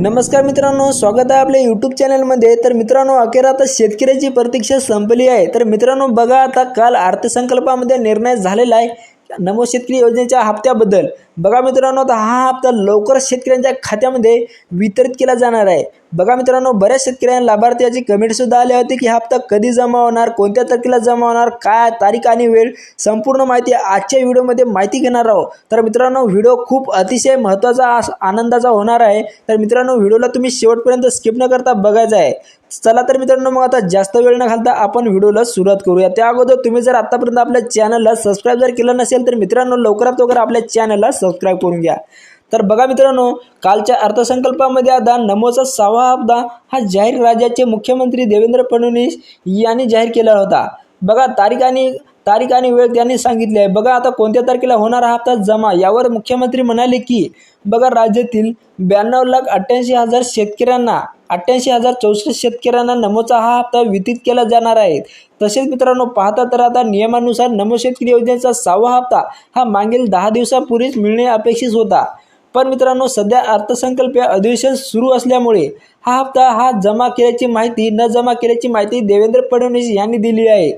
नमस्कार मित्रांनो स्वागत आहे आपल्या यूट्यूब चॅनलमध्ये तर मित्रांनो अखेर आता शेतकऱ्याची प्रतीक्षा संपली आहे. तर मित्रांनो बघा आता काल अर्थसंकल्पामध्ये निर्णय झालेला आहे. नमो शेतकरी योजनेच्या हप्त्याबद्दल. बघा मित्रांनो आता हा हप्ता लवकरच शेतकऱ्यांच्या खात्यामध्ये वितरित केला जाणार आहे. बघा मित्रांनो बऱ्याच शेतकऱ्यांना लाभार्थ्याची कमेंटसुद्धा आली होती की हा हप्ता कधी जमा होणार कोणत्या तारखेला जमा होणार काय तारीख आणि वेळ संपूर्ण माहिती आजच्या व्हिडिओमध्ये माहिती घेणार आहोत. तर मित्रांनो व्हिडिओ खूप अतिशय महत्त्वाचा आनंदाचा होणार आहे. तर मित्रांनो व्हिडिओला तुम्ही शेवटपर्यंत स्किप न करता बघायचं आहे. चला तर मित्रांनो मग आता जास्त वेळ न घालता आपण व्हिडिओला सुरुवात करूया. त्या अगोदर तुम्ही जर आतापर्यंत आपल्या चॅनलला सबस्क्राईब जर केलं नसेल तर मित्रांनो लवकरात लवकर आपल्या चॅनलला सबस्क्राईब करून घ्या. तर बघा मित्रांनो कालच्या अर्थसंकल्पामध्ये आता नमोचा सहावा हप्ता हा जाहीर राज्याचे मुख्यमंत्री देवेंद्र फडणवीस यांनी जाहीर केला होता. बघा तारीख आणि तारीख आणि वेळ त्यांनी सांगितली आहे. बघा आता कोणत्या तारखेला होणार हा हप्ता जमा? यावर मुख्यमंत्री म्हणाले की बघा राज्यातील ब्याण्णव लाख अठ्ठ्याऐंशी हजार शेतकऱ्यांना अठ्ठ्याऐंशी हजार चौसष्ट शेतकऱ्यांना नमोचा हा हप्ता वितरित केला जाणार आहे. तसेच मित्रांनो पाहता तर आता नियमानुसार नमो शेतकरी योजनेचा सहावा हप्ता हा मागील दहा दिवसापूर्वीच मिळणे अपेक्षित होता. पण मित्रांनो सध्या अर्थसंकल्पीय अधिवेशन सुरू असल्यामुळे हा हप्ता हा जमा केल्याची माहिती न जमा केल्याची माहिती देवेंद्र फडणवीस यांनी दिली आहे.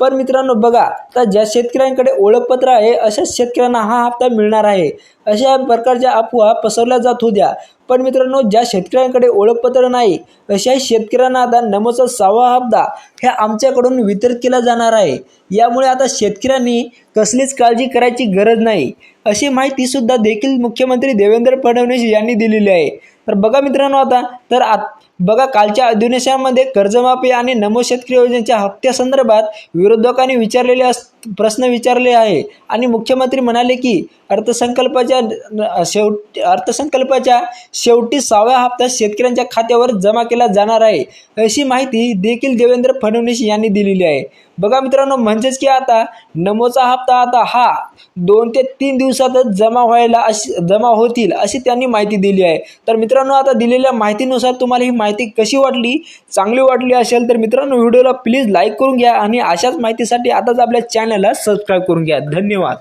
पण मित्रांनो बघा तर ज्या शेतकऱ्यांकडे ओळखपत्र आहे अशाच शेतकऱ्यांना हा हप्ता मिळणार आहे. अशा प्रकारच्या अफवा पसरल्या जात होत्या. पण मित्रांनो ज्या शेतकऱ्यांकडे ओळखपत्र नाही अशाही शेतकऱ्यांना आता नमोचा सहावा हप्ता ह्या आमच्याकडून वितरित केला जाणार आहे. यामुळे आता शेतकऱ्यांनी कसलीच काळजी करायची गरज नाही. अशी माहितीसुद्धा देखील मुख्यमंत्री देवेंद्र फडणवीस यांनी दिलेली आहे. तर बघा मित्रांनो आता तर आत बघा कालच्या अधिवेशनामध्ये कर्जमाफी आणि नमो शेतकरी योजनेच्या हप्त्यासंदर्भात विरोधकांनी विचारलेले अस प्रश्न विचारले आहे. आणि मुख्यमंत्री म्हणाले की अर्थसंकल्पाच्या शेवट अर्थसंकल्पाच्या शेवटी सहाव्या हप्ता शेतकऱ्यांच्या खात्यावर जमा केला जाणार आहे. अशी माहिती देखील देवेंद्र फडणवीस यांनी दिलेली आहे. बघा मित्रांनो म्हणजे म्हणजेच की आता नमोचा हप्ता आता हा दोन ते तीन दिवसातच जमा व्हायला अशी जमा होतील अशी त्यांनी माहिती दिली आहे. तर मित्रांनो आता दिलेल्या माहितीनुसार तुम्हाला ही माहिती कशी वाटली चांगली वाटली असेल तर मित्रांनो व्हिडिओला प्लीज लाईक करून घ्या आणि अशाच माहितीसाठी आताच आपल्या चॅनलला सबस्क्राईब करून घ्या. धन्यवाद.